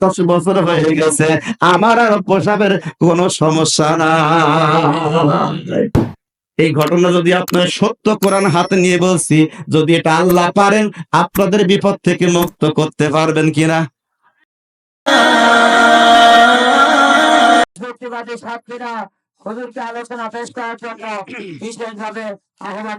দশ বছর হয়ে গেছে, আমার আর প্রসাবের কোনো সমস্যা না এই ঘটনা যদি আপনার সত্য কোরআন হাতে নিয়ে বলছি, যদি এটা আল্লাহ পারেন, আপনাদের বিপদ থেকে মুক্ত করতে পারবেন কিনা? আলোচনা পেশ করার জন্য বিশেষভাবে আহ্বান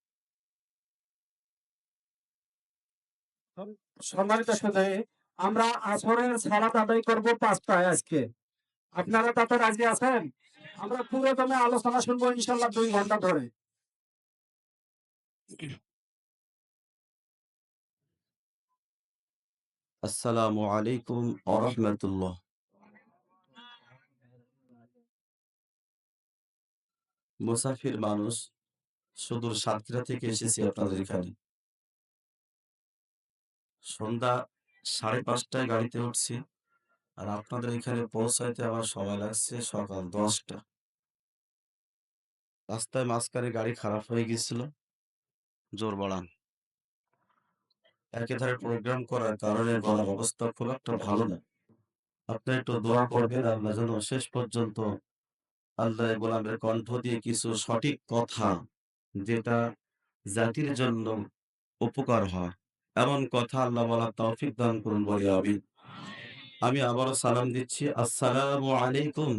সম্মানিত সুধী আমরা আসরের সালাত আদায় করব পাঁচটায় আজকে। আপনারা তাতে রাজি আছেন? আমরা পুরো দমে আলোচনা শুনব ইনশাল্লাহ দুই ঘণ্টা ধরে। আসসালামু আলাইকুম আরহামতুল্লাহ মুসাফির মানুষ, সুদূর সাতক্ষীরা থেকে এসেছি আপনাদের এখানে। সন্ধ্যা সাড়ে পাঁচটায় গাড়িতে উঠছি আর আপনাদের এখানে পৌঁছাইতে আমার সময় লাগছে সকাল দশটা। রাস্তায় মাঝখানে গাড়ি খারাপ হয়ে গেছিল, জোর বাড়ান। একেধারে প্রোগ্রাম করার কারণে গলার অবস্থা খুব একটা ভালো না। আপনি একটু দোয়া করবেন, আল্লাহ যেন শেষ পর্যন্ত আল্লাহ গোলামের কণ্ঠ দিয়ে কিছু সঠিক কথা, যেটা জাতির জন্য উপকার হয়। এমন কথা আল্লাহ বলার তৌফিক দান করুন বলে আমি আমি আবারও সালাম দিচ্ছি আসসালামু আলাইকুম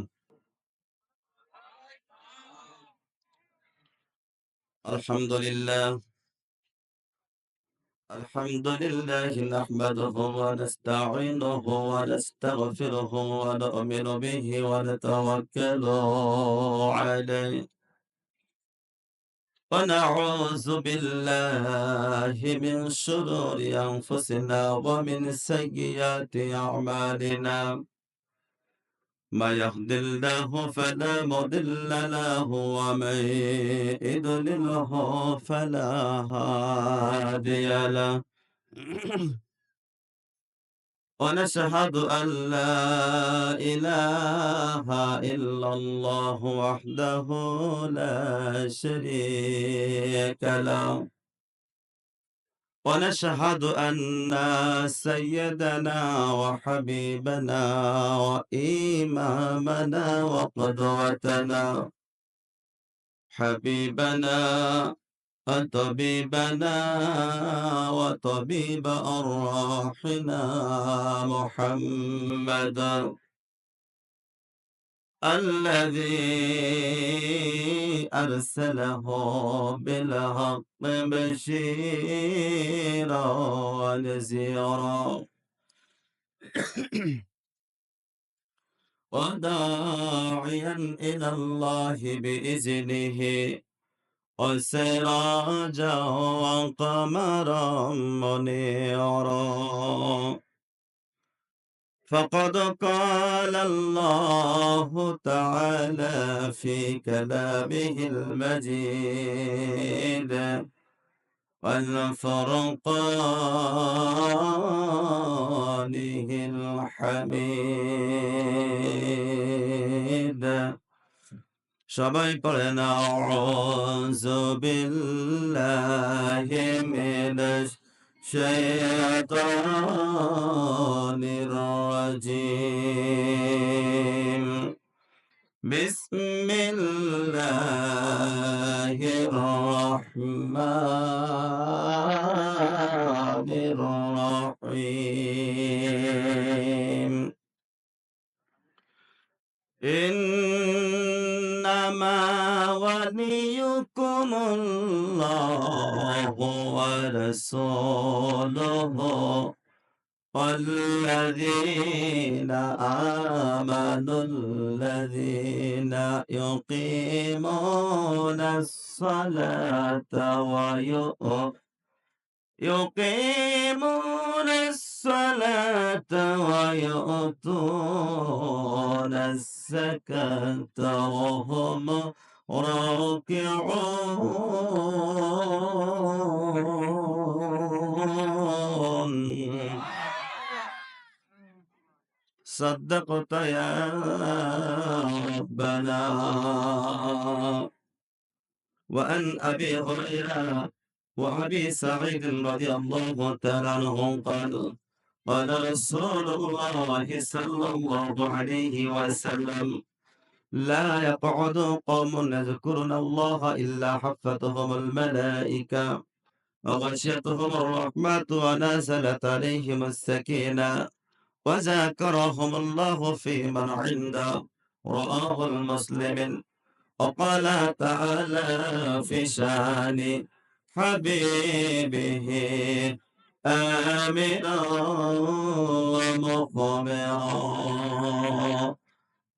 আলহামদুলিল্লাহ الحمد لله نحمده ونستعينه ونستغفره ونؤمن به ونتوكل عليه ونعوذ بالله من شرور أنفسنا ومن سيئات أعمالنا. ما يهد الله فلا مضل له ومن يضلله فلا هادي له. ونشهد أن لا إله إلا الله وحده لا شريك له. ونشهد أن سيدنا وحبيبنا وإمامنا وقدوتنا حبيبنا طبيبنا وطبيب أرواحنا محمدا الذي أرسله بالحق بشيرا ونذيرا وداعيا إلى الله بإذنه وسراجا وقمرا منيرا فقد قال الله تعالى في كلامه المجيد والفرقانه الحميد. সবাই পড়ে নাউজুবিল্লাহিমিনাশ শাইতানির রাজিম। বিসমিল্লাহির রহমানির রহিম। ইন وليكم الله ورسوله. والذين آمنوا الذين يقيمون الصلاة ويؤمنون يقيمون الصلاة ويؤتون الزكاة وهم راكعون صدقت يا ربنا. وأن أبي هريرة وأبي سعيد رضي الله تعالى عنه قال قال رسول الله صلى الله عليه وسلم لا يقعد قوم يذكرون الله إلا حفتهم الملائكة. وغشيتهم الرحمة ونزلت عليهم السكينة. وذكرهم الله في من عنده. رواه المسلم. وقال تعالى في شأن حبيبه آمنا ومخبرا.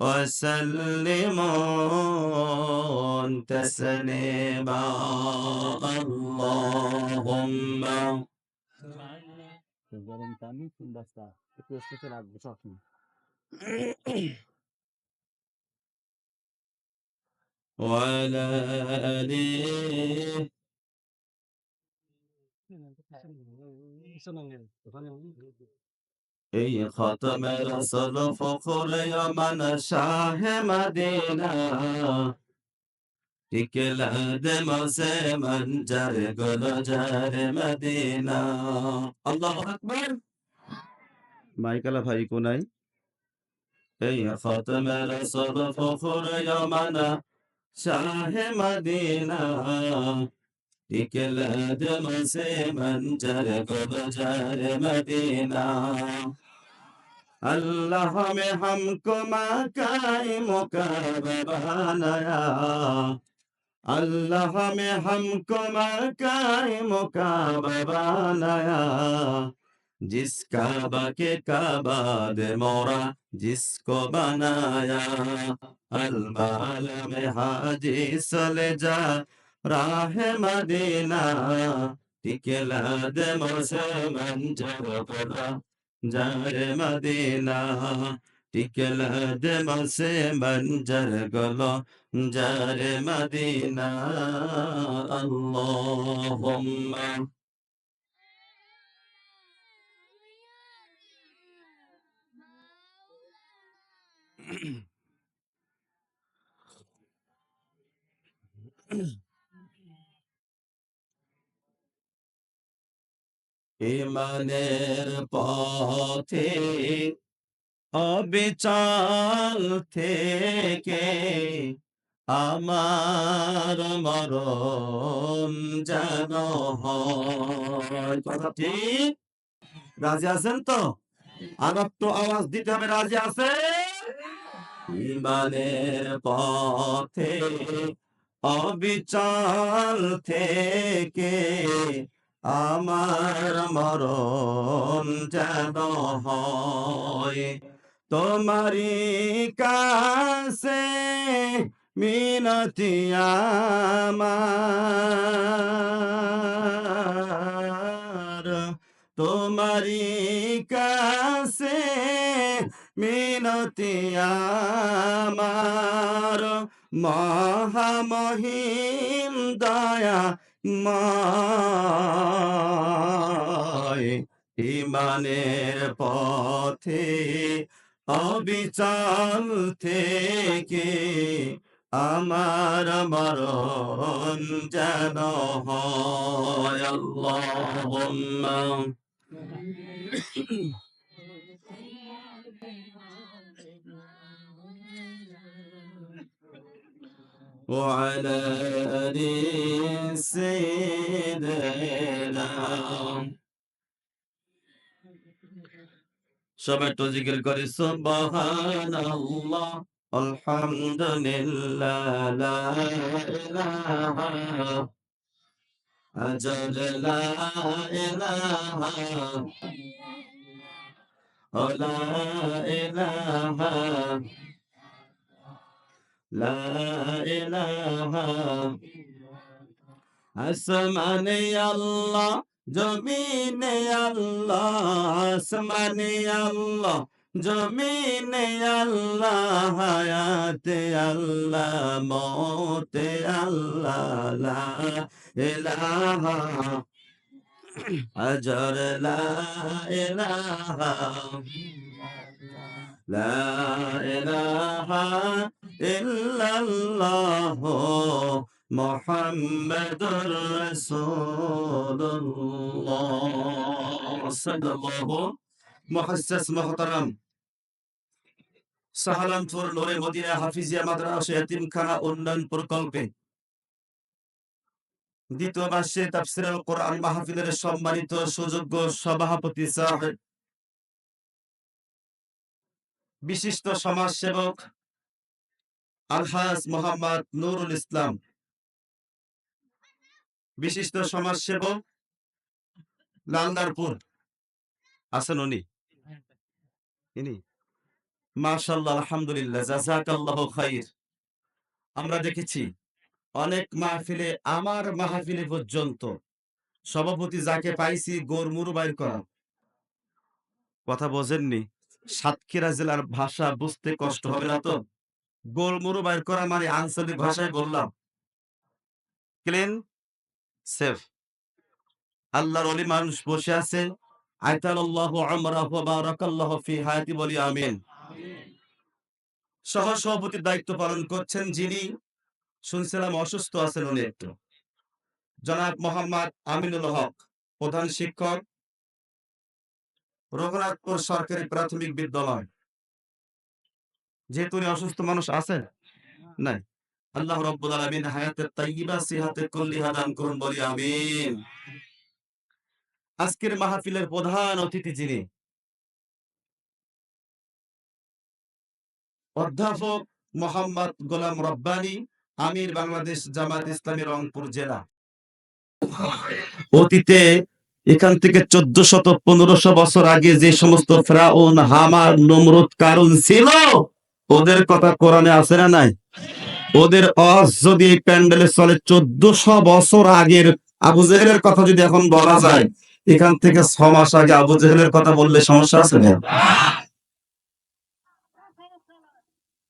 وسلموا تسليما. اللهم. وعلى آله. এই খতমে রসল ফখরে মান শাহ মদিনা। টিকলা দে মসে মঞ্জর গুলজার মদিনা। আল্লাহু আকবার। মাইকালা ভাই কোনাই এই খতমে রসল ফখরে মান শাহ মদিনা। টিকলা দে মসে মঞ্জর গুলজার মদিনা। अल्लाह में हमको मकाई मुकाब बनाया। अल्लाह में हमको मकाई मुकाब बनाया। जिस काबा के काबा दे मोरा जिसको बनाया। अलमाल में हाजी सले जा राह मदीना टिकला दे मोसे मंजर पड़ा যারে মদিনা টিকলা দে মাসে মঞ্জর গলো যারে মদিনা আল্লাহুম্মা ইমানের পথে অবিচল থেকে আমার মরণ যেন ঠিক? রাজি আছেন তো? আর একটু আওয়াজ দিতে হবে, রাজি আছে? ইমানের পথে অবিচল থেকে আমার মরণ যেন হয় তোমারি কাছে মিনতি আমার। তোমারি কাছে মিনতি আমার। মহামহিম দয়া মায় ইমানের পথে অবিচল থেকে আমার মরণ যেন হয়। আল্লাহুম্মা। وعلى آل سيدنا সবাই একটু জিকির করি সুবহানাল্লাহ আলহামদুলিল্লাহ লা ইলাহা আজল লা ইলাহা ও লা ইলাহা লা ইলাহা আসমানে আল্লাহ জমিনে আল্লাহ আসমানে আল্লাহ জমিনে আল্লাহ হায়াতে আল্লাহ মতে আল্লাহ লা ইলাহা আজর লা ইলাহা লা ইলাহা ইল্লাল্লাহ মুহাম্মাদুর রাসূলুল্লাহ সাল্লাল্লাহু মুহাসসাস মুহতারাম। সাহালানপুর, নূরে মদিনা, হাফিজিয়া এতিমখানা উন্নয়ন প্রকল্পে। দ্বিতীয় মাসে তাফসিরুল কোরআন মাহফিলের সম্মানিত সুযোগ্য সভাপতি সাহেব বিশিষ্ট সমাজসেবক আলহাজ মোহাম্মদ নুরুল ইসলাম। বিশিষ্ট সমাজসেবক লালদারপুর। আছেন উনি। ইনি। মাশাল্লাহ আলহামদুলিল্লাহ জাজাকাল্লাহ খাইর। আমরা দেখেছি অনেক মাহফিলে আমার মাহফিলে পর্যন্ত সভাপতি যাকে পাইছি গোরমুরু বাইর করা। কথা বোঝেননি? সাতক্ষীরা জেলার ভাষা বুঝতে কষ্ট হবে না তো? গোলমুরু বাইর করা মানে আঞ্চলিক ভাষায় বললাম। Clean, safe. আল্লাহর অলি মানুষ বসে আছে। সহ সভাপতির দায়িত্ব পালন করছেন যিনি, শুনছিলাম অসুস্থ আছেন উনি একটু। জনাব মোহাম্মদ আমিনুল হক, প্রধান শিক্ষক। রঘুনাথপুর সরকারি প্রাথমিক বিদ্যালয়। যেহেতু অসুস্থ মানুষ আছেন, নাই? আল্লাহ রব্বুল আলামিন হায়াতে তাইয়্যিবা সিহাতে কুল্লিহা দান করুন, বলি আমিন। আজকের মাহফিলের প্রধান অতিথি যিনি? অধ্যাপক মোহাম্মদ গোলাম রব্বানী, আমির বাংলাদেশ জামাত ইসলামী রংপুর জেলা। অতীতে এখান থেকে চোদ্দ শত পনেরোশো বছর আগে যে সমস্ত ফ্রাউন, হামার, নমরুদ কারণ ছিল, ওদের কথা কোরআনে আছে না নাই? ওদের অস যদি এই প্যান্ডেলে চলে চোদ্দশো বছর আগের আবু জেহেলের কথা যদি এখন বলা যায়, এখান থেকে ছ মাস আগে আবু জেহেলের কথা বললে সমস্যা আছে না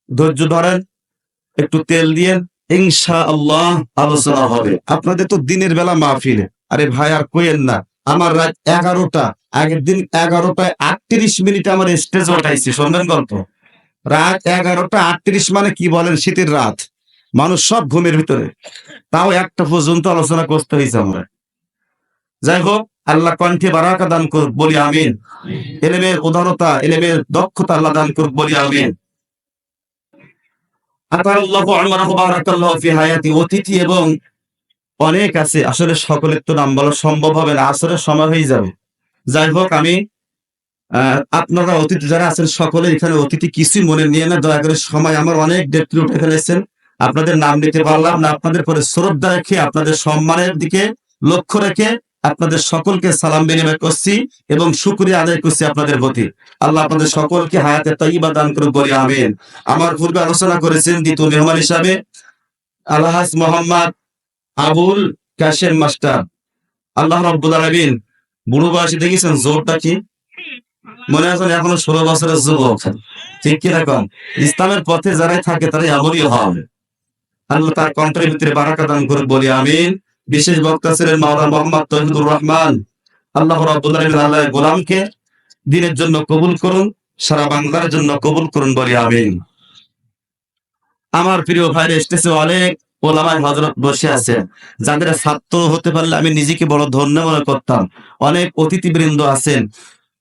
ধৈর্য ধরেন, একটু তেল দিয়ে ইনশা আল্লাহ আলোচনা হবে। আপনাদের তো দিনের বেলা মাহফিল। আরে ভাই, আর কইেন না। আমার রাত এগারোটা, আগের দিন এগারোটায় আটত্রিশ মিনিট আমার স্টেজ উঠাইছি, শুনবেন গল্প। রাত এগারোটা আটত্রিশ মানে কি বলেন? শীতের রাত। মানুষ সব ঘুমের ভিতরে। তাও একটা পর্যন্ত আলোচনা করতে হয়েছে আমরা। যাই হোক, আল্লাহ কণ্ঠে বারাকা দান করুক, বলি আমিন। এলেমের উদারতা, এলেমের দক্ষতা আল্লাহ দান করুক, বলি আমিন। আতাল্লাহু আমরাহু বারাকাল্লাহু ফি হায়াতি, অতিথি এবং অনেক আছে, আসলে সকলের তো নাম বলা সম্ভব হবে না আসলে সময় হয়ে যাবে। যাই হোক, আমি আপনারা অতিথি যারা আছেন, সকলে এখানে অতিথি কিছুই মনে নিয়ে না, দয়া করে সময় আমার অনেক ডেট্রি উঠে ফেলেছেন। আপনাদের নাম নিতে পারলাম না, আপনাদের পরে শ্রদ্ধা রেখে, আপনাদের সম্মানের দিকে লক্ষ্য রেখে আপনাদের সকলকে সালাম বিনিময় করছি এবং শুকরিয়া আদায় করছি আপনাদের প্রতি। আল্লাহ আপনাদের সকলকে হায়াতে তৈবা দান করুক, বলি আমিন। আমার পূর্বে আলোচনা করেছেন দ্বিতীয় মেহমান হিসাবে, আলহাজ মোহাম্মদ আবুল কাশেম মাস্টার। আল্লাহ রব্বুল আলামিন বুড়ো বয়সে দেখেছেন জোরটা কি? মনে আছেন এখনও ষোলো বছরের যুবক। ঠিক কি রকম ইসলামের পথে যারাই থাকে, তারাই আমলই হবে। আল্লাহ তার কণ্ঠের ভিতরে বারাকা দান করে বলি আমিন। বিশেষ বক্তা ছিলেন মাওলানা মোহাম্মদ তহিদুর রহমান। আল্লাহ রাব্বুল আলামিন আল্লাহ গোলামকে দিনের জন্য কবুল করুন, সারা বাংলার জন্য কবুল করুন, বলি আমিন। আমার প্রিয় ভাইরা স্টেজে অনেক ওলামায় হজরত বসে আছেন। যাদের ছাত্র হতে পারলে আমি নিজেকে বড় ধন্য মনে করতাম। অনেক অতিথিবৃন্দ আছেন।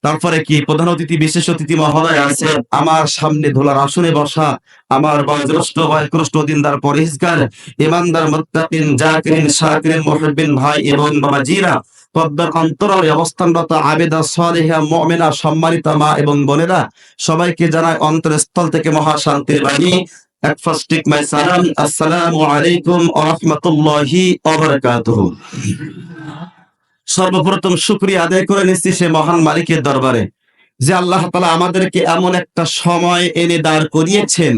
তারপরে কি? প্রধান অতিথি, বিশেষ অতিথি মহোদয় আছে আমার সামনে ধোলার আসনে বসা, আমার বয়োজ্যেষ্ঠ বয়োজ্যেষ্ঠ দিনদার, পরিষ্কার, ইমানদার, মুত্তাকিন, জাকিরিন, শাকিরিন, মুহিব্বিন ভাই এবং সালেহা মুমিনা, সম্মানিত মা এবং বোনেরা, সবাইকে জানায় অন্তরস্থল থেকে মহাশান্তির বাণী। এক ফাস্টিক মাই সালাম আসসালামু আলাইকুম ওয়া রাহমাতুল্লাহি ওয়া বারাকাতুহু সর্বপ্রথম শুকরিয়া আদায় করে নিচ্ছি সে মহান মালিকের দরবারে, যে আল্লাহ তালা আমাদেরকে এমন একটা সময় এনে দাঁড় করিয়েছেন,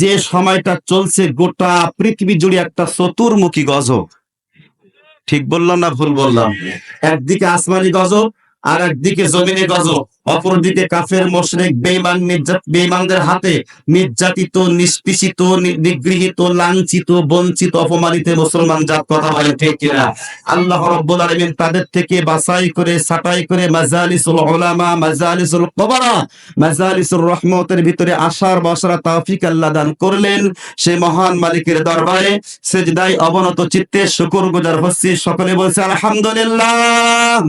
যে সময়টা চলছে গোটা পৃথিবী জুড়ে একটা চতুর্মুখী গজব। ঠিক বললাম না ভুল বললাম? একদিকে আসমানি গজব আর একদিকে জমিনে গজব। অপরদিকে কাফের, মোশরেক, বেঈমান বেঈমানদের হাতে নির্যাতিত, নিষ্পিষিত নিগৃহীত, লাঞ্ছিত, বঞ্চিত, অপমানিত মুসলমান জাত কথা বলে ঠিক কিনা? আল্লাহ রাব্বুল আলামিন তাদের থেকে বাছাই করে, ছাঁটাই করে মাজালিসুল উলামা, মাজালিসুল কুবারা, মাজালিসুর রহমতের ভিতরে আশার বসরা তৌফিক আল্লাহ দান করলেন। সেই মহান মালিকের দরবারে সেজদায় অবনত চিত্তে শুকর গুজার হচ্ছি। সকলে বলছে, আলহামদুলিল্লাহ।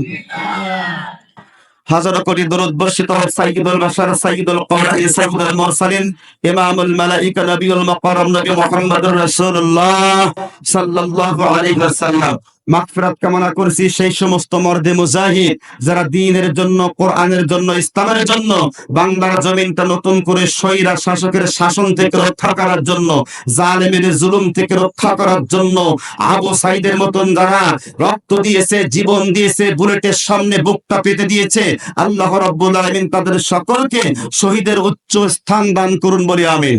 হাজারো কোটি দরুদ বর্ষিত হোক সাইয়্যিদুল বাশার, সাইয়্যিদুল কওমাইন সাইয়্যিদুল মুরসালিন, ইমামুল মালাইকা নবিউল মুকাররম নবী মুহাম্মদুর রাসূলুল্লাহ সাল্লাল্লাহু আলাইহি ওয়াসাল্লাম। মাগফিরাত কামনা করছি সেই সমস্ত মর্দে মুজাহিদ যারা দ্বীনের জন্য কোরআনের জন্য ইসলামের জন্য বাংলার জমিনটা নতুন করে স্বৈরা শাসকের শাসন থেকে রক্ষা করার জন্য জালেমের জুলুম থেকে রক্ষা করার জন্য আবু সাইদের মতন যারা রক্ত দিয়েছে জীবন দিয়েছে বুলেটের সামনে বুকটা পেতে দিয়েছে আল্লাহ রাব্বুল আলামিন তাদের সকলকে শহীদের উচ্চ স্থান দান করুন বলি আমি।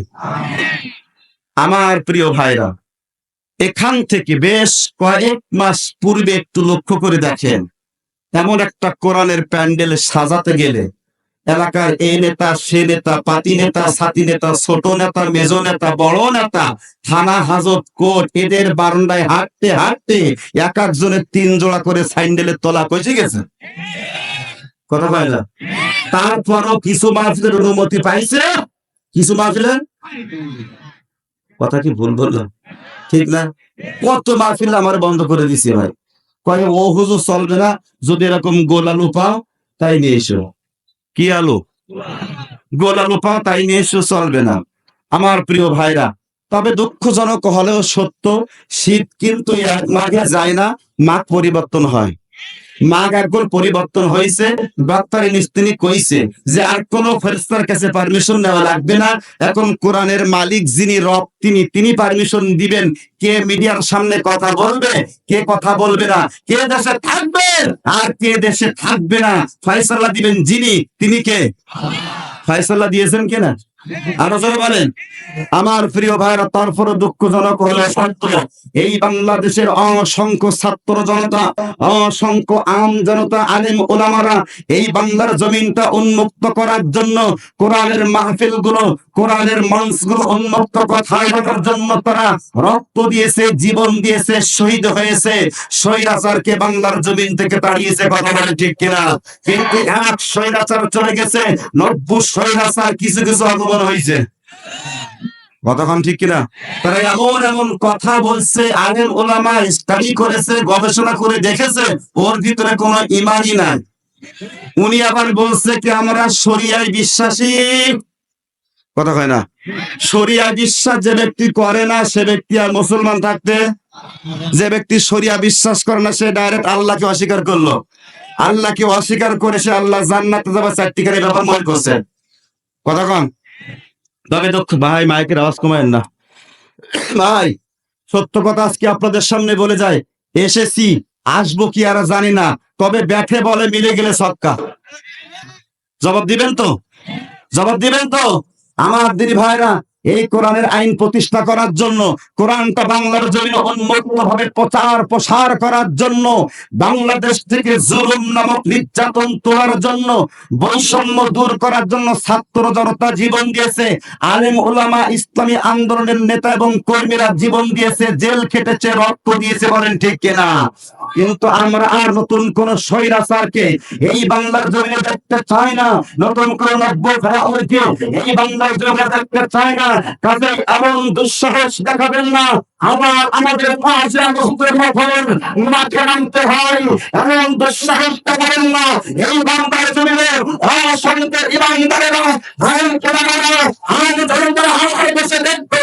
আমার প্রিয় ভাইরা এখান থেকে বেশ কয়েক মাস পূর্বে একটু লক্ষ্য করে দেখেন। এমন একটা কোরআনের প্যান্ডেল সাজাতে গেলে এলাকার এই নেতা, সে নেতা, পাতি নেতা সাতি নেতা, ছোট নেতা, মেজ নেতা, বড় নেতা, থানা, হাজত, কোর্ট, এদের বারান্দায় হাঁটতে হাঁটতে এক একজনের তিন জোড়া করে স্যান্ডেলের তলা কইছে গেছে। কথা পাই না? তারপরও কিছু মাহফিলের অনুমতি পাইছে? কিছু মাহফিলের? কথা কি ভুল বললাম? ঠিক না? কত মাহফিল আমার বন্ধ করে দিছে ভাই। কয়ে, ও হুজুর, চলবে না। যদি এরকম গোল আলু পাও, তাই নিয়ে এসো। কি আলু? গোল আলু পাও, তাই নিয়ে এসো, চলবে না। আমার প্রিয় ভাইরা, তবে দুঃখজনক হলেও সত্য, শীত কিন্তু এক মাঘে যায় না, মাঘ পরিবর্তন হয়। একবার পরিবর্তন হয়েছে। ডাক্তার তিনি কইছে যে আর কোন ফেরেস্তার কাছে পারমিশন নেওয়া লাগবে না। এখন কোরআনের মালিক যিনি রব, তিনি তিনি পারমিশন দিবেন। কে মিডিয়ার সামনে কথা বলবে, কে কথা বলবে না, কে দেশে থাকবে আর কে দেশে থাকবে না। ফয়সালা দিবেন যিনি, তিনি কে? ফয়সালা দিয়েছেন কিনা আরও জোরে বলেন, আমার প্রিয় ভাইরা তারপরে দুঃখজনক হলো এই বাংলাদেশের অসংখ্য ছাত্র জনতা, অসংখ্য আম জনতা, আলেম ওলামারা এই বাংলার জমিনটা উন্মুক্ত করার জন্য, কোরআনের মাহফিলগুলো কোরআনের মঞ্চগুলো উন্মুক্ত কথায় রাখার জন্য তারা রক্ত দিয়েছে, জীবন দিয়েছে, শহীদ হয়েছে। স্বৈরাচারকে বাংলার জমিন থেকে তাড়িয়েছে, কথা বলে ঠিক কিনা? কিন্তু এক স্বৈরাচার চলে গেছে, নব্বই স্বৈরাচার কিছু কিছু আগমন হয়েছে কতক্ষণ ঠিক কিনা? তারা এমন এমন কথা বলছে, আগের ওলামা স্টাডি করেছে, গবেষণা করে দেখেছে, ওর ভিতরে কোনো ইমানই নাই। উনি আবার বলছে কি, আমরা শরিয়ায় বিশ্বাসী। কথা কয় না? শরিয়া বিশ্বাস যে ব্যক্তি করে না, সে ব্যক্তি আর মুসলমান থাকতে, যে ব্যক্তি শরিয়া বিশ্বাস করে না, সে ডাইরেক্ট আল্লাহকে অস্বীকার করল। আল্লাহকে অস্বীকার করে সে আল্লাহ জান্নাতে যাবে চারটি করে ব্যাপার মনে করছে। কথা কন? তবে দুঃখ ভাই মাইকের আওয়াজ কমায়েন না। ভাই সত্য কথা আজকে আপনাদের সামনে বলে যায় এসেছি আসব কি আর জানি না তবে ব্যাথে বলে মিলে গেলে সবকা জবাব দিবেন তো? জবাব দিবেন তো? আমার দিদি ভাইরা এই কোরআনের আইন প্রতিষ্ঠা করার জন্য, কোরআনটা বাংলার জমিনে উন্মুক্ত ভাবে প্রচার প্রসার করার জন্য, বাংলাদেশ থেকে জুলুম নামক নির্যাতন তোলার জন্য, বৈষম্য দূর করার জন্য ছাত্র জনতা জীবন দিয়েছে, আলেম ওলামা ইসলামী আন্দোলনের নেতা এবং কর্মীরা জীবন দিয়েছে, জেল খেটেছে, রক্ত দিয়েছে বলেন ঠিক কিনা? কিন্তু আমরা আর নতুন কোন স্বৈরাচারকে এই বাংলার জমিনে দেখতে চাই না, নতুন কোন ফেরাউনকে এই বাংলার জমিনে দেখতে চাই না। কাজে এমন দুঃসাহস দেখাবেন না। আমাদের মাঠে নামতে হয়। এমন দুঃসাহস দেখাবেন না। এই বাংলার জমিনে আইন আইন বসে দেখবে।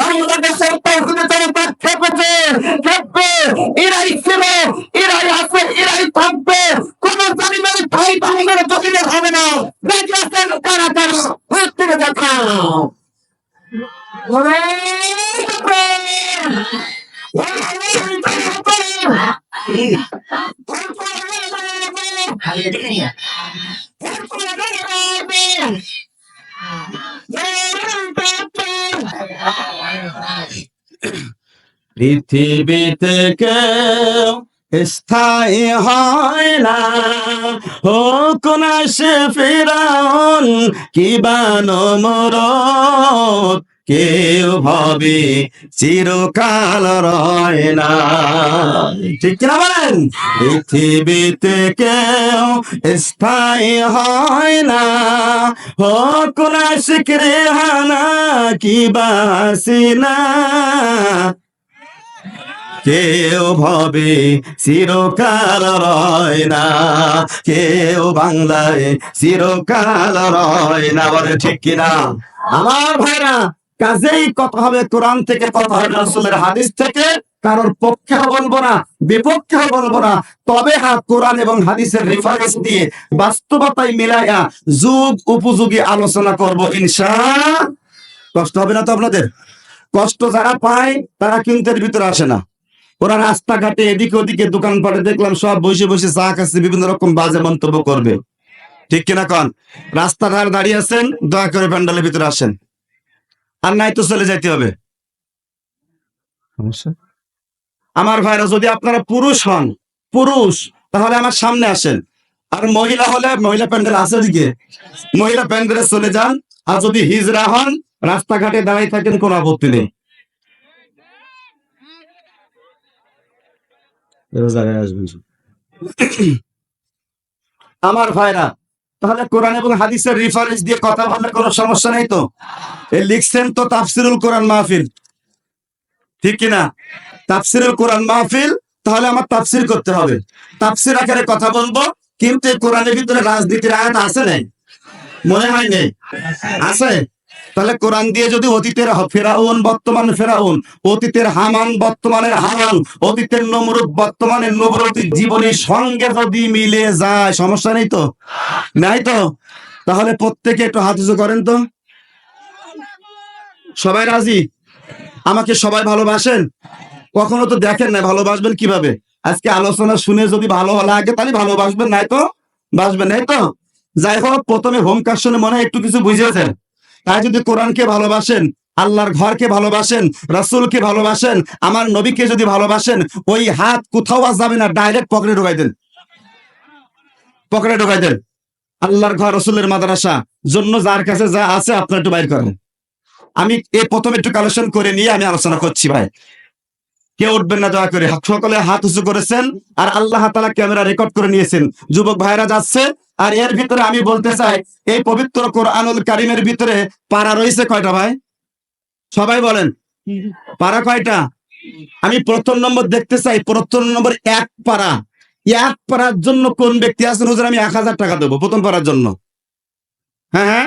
বাংলাদেশের এরাই ছিল, এরাই আছে, এরাই থাকবে। কোন জালিমের ভাই বাংলার জমিনে হবে না। দেখাও পৃথিবীতে কেউ স্থায়ী হয় না। হোক না সে ফিরাউন, কি বানমরত কেউ ভাবে চিরকাল রয় না। ঠিক কিনা বলেন? পৃথিবীতে কেউ স্থায়ী হয় না। হোক না শিখরে হানা কি বাসিনা কেউ ভবে চিরকাল রয় না। কেউ বাংলায় চিরকাল রয় না বলে ঠিক কিনা আমার ভাইরা, কাজেই কথা হবে কোরআন থেকে, কথা হবে রাসূলের হাদিস থেকে। কারোর পক্ষে বলব না বিপক্ষে বলব না তবে হ্যাঁ কোরআন এবং হাদিসের রেফারেন্স দিয়ে বাস্তবতায় মিলাইয়া যুগ উপযোগী আলোচনা করব ইনশা। কষ্ট হবে না তো আপনাদের? কষ্ট যারা পায়, তারা কিন্তু এর ভিতরে আসে না। ওরা রাস্তাঘাটে এদিকে ওদিকে দোকানপাটে দেখলাম সব বসে বসে চা খাচ্ছে বিভিন্ন রকম বাজে মন্তব্য করবে। ঠিক কিনা কন? রাস্তাঘাট দাঁড়িয়ে আছেন দয়া করে প্যান্ডালের ভিতরে আসেন। আর নাই তো চলে যাইতে হবে। আমার ভাইরা যদি আপনারা পুরুষ হন পুরুষ তাহলে আমার সামনে আসেন। আর মহিলা হলে মহিলা প্যান্ডেল আছে দিকে মহিলা প্যান্ডেলে চলে যান। আর যদি হিজরা হন রাস্তাঘাটে দাঁড়িয়ে থাকেন কোনো আপত্তি নেই। আসবেন আমার ভাইরা, তাহলে কোরআন এবং হাদিসের রেফারেন্স দিয়ে কথা বললে কোনো সমস্যা নেই তো? লিখছেন তো তাফসিরুল কোরআন মাহফিল। ঠিক কিনা? তাফসিরুল কোরআন মাহফিল, তাহলে আমার তাফসির করতে হবে। তাফসির আকারে কথা বলব, কিন্তু এই কোরআনের ভিতরে রাজনীতির আয়াত আছে নাই? মনে হয় নেই? আছে? তাহলে কোরআন দিয়ে যদি অতীতের ফেরাউন বর্তমান ফেরাউন, অতীতের হামান বর্তমানের হামান, অতীতের নমরুদ বর্তমানের নমরুদের জীবনের সঙ্গে যদি মিলে যায়, সমস্যা নেই তো? নাই তো? তাহলে প্রত্যেকে একটু হাত করেন তো। সবাই রাজি? আমাকে সবাই ভালোবাসেন? কখনো তো দেখেন না ভালোবাসবেন কীভাবে? আজকে আলোচনা শুনে যদি ভালো লাগে, তাহলে ভালোবাসবেন, নাই তো? বাসবেন, নাই তো? যাই হোক, প্রথমে হোম কাশনে মনে হয় একটু কিছু বুঝিয়েছেন তাই যদি কোরআনকে ভালোবাসেন, আল্লাহর ঘরকে ভালোবাসেন, রাসূলকে ভালোবাসেন, আমার নবীকে যদি ভালোবাসেন, ওই হাত কোথাও আর যাবে না ডাইরেক্ট পকেটে ঢোকাই দেন। পকেটে ঢোকাই দেন। আল্লাহর ঘর, রসুলের মাদ্রাসা, জন্য যার কাছে যা আছে আপনার একটু বাইর করেন। আমি এ প্রথমে একটু কালেকশন করে নিয়ে আমি আলোচনা করছি, ভাই। কেউ উঠবেন না দয়া করে? সকলে হাত উঁচু করেছেন আর আল্লাহ তালা ক্যামেরা রেকর্ড করে নিয়েছেন। যুবক ভাইরা যাচ্ছে আর এর ভিতরে আমি বলতে চাই এই পবিত্র কোরআনুল কারিমের ভিতরে পাড়া রয়েছে কয়টা ভাই? সবাই বলেন। পাড়া কয়টা? আমি প্রথম নম্বর দেখতে চাই প্রথম নম্বর এক পাড়া এক পাড়ার জন্য কোন ব্যক্তি আছেন? হুজুর আমি এক হাজার টাকা দেবো প্রথম পাড়ার জন্য। হ্যাঁ হ্যাঁ?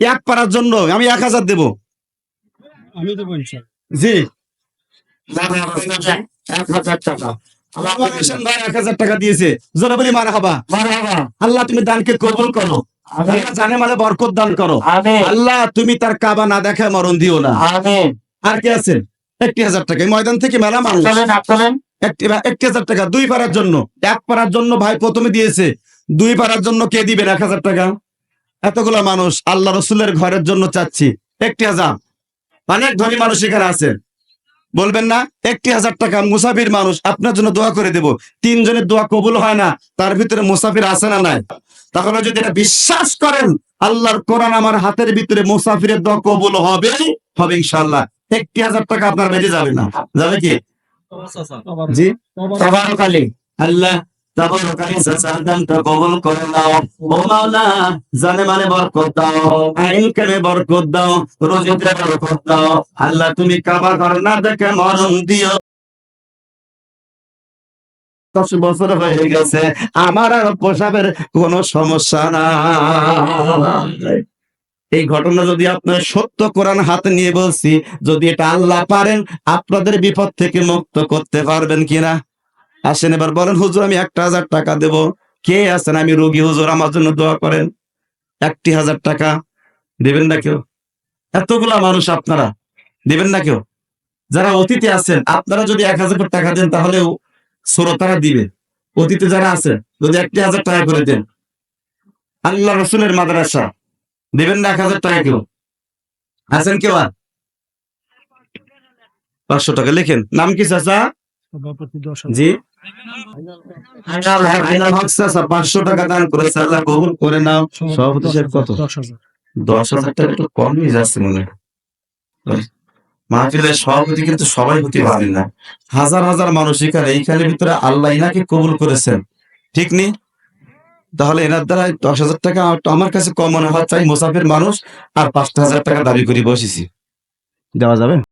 এক পাড়ার জন্য আমি এক হাজার দেবো। আমি জি। এক হাজার টাকা। আমার হোসেন ভাই এক হাজার টাকা দিয়েছে। জোরে বলি মারা হবা। আল্লাহ তুমি দানকে কবুল করো। জানে মানে বরকত দান করো। আল্লাহ তুমি তার কাবা না দেখায় মরণ দিও না। আর কে আছেন একটি হাজার টাকা। ময়দান থেকে মেলা মানুষ। একটি হাজার টাকা। দুই পাড়ার জন্য। এক পাড়ার জন্য ভাই প্রথমে দিয়েছে। দুই পাড়ার জন্য কে দিবেন এক হাজার টাকা। এতগুলো মানুষ আল্লাহ রসুলের ঘরের জন্য চাচ্ছি। একটি হাজার। অনেক ধনী মানুষ এখানে আছেন বলবেন না একটি হাজার টাকা মুসাফির মানুষ আপনার জন্য দোয়া করে দেব। তিনজনের দোয়া কবুল হয় না তার ভিতরে মুসাফির আছে না নাই? তাহলে যদি এটা বিশ্বাস করেন আল্লাহর কোরআন আমার হাতের ভিতরে মুসাফিরের দোয়া কবুল হবে হবে ইনশাল্লাহ একটি হাজার টাকা আপনার বেঁচে যাবে না। যাবে কি? জি? আল্লাহ জানে মানে দাও দাও তুমি না দশ বছর হয়ে গেছে, আমার আর প্রসাবের কোনো সমস্যা নাই। এই ঘটনা যদি আপনার সত্য কোরআন হাতে নিয়ে বলছি, যদি এটা আল্লাহ পারেন, আপনাদের বিপদ থেকে মুক্ত করতে পারবেন কিনা? আসেন এবার বলেন হুজুর আমি একটা হাজার টাকা দেব। কে আছেন? আমি রোগী হুজুর আমার জন্য দোয়া করেন। একটি হাজার টাকা দেবেন না কেউ? এতগুলা মানুষ আপনারা দেবেন না কেউ? যারা অতীতে আছেন আপনারা যদি এক হাজার টাকা দেন তাহলেও শ্রোতারা দিবে। অতীতে যারা আছে যদি একটি হাজার টাকা করে দেন। আল্লাহ রসুলের মাদ্রাসা দেবেন না এক হাজার টাকা কেউ? আছেন কেউ আর? পাঁচশো টাকা লেখেন। নাম কি চাচা? জি। আল্লাহ দশ হাজার হাজার মনে মানুষ এখানে এইখানের ভিতরে আল্লাহ ইনাকে কবুল করেছেন। ঠিক নি? তাহলে এনার দ্বারা দশ হাজার টাকা আমার কাছে কম মনে হয় চাই মুসাফির মানুষ আর পাঁচটা হাজার টাকা দাবি করে বসেছি। দেওয়া যাবে?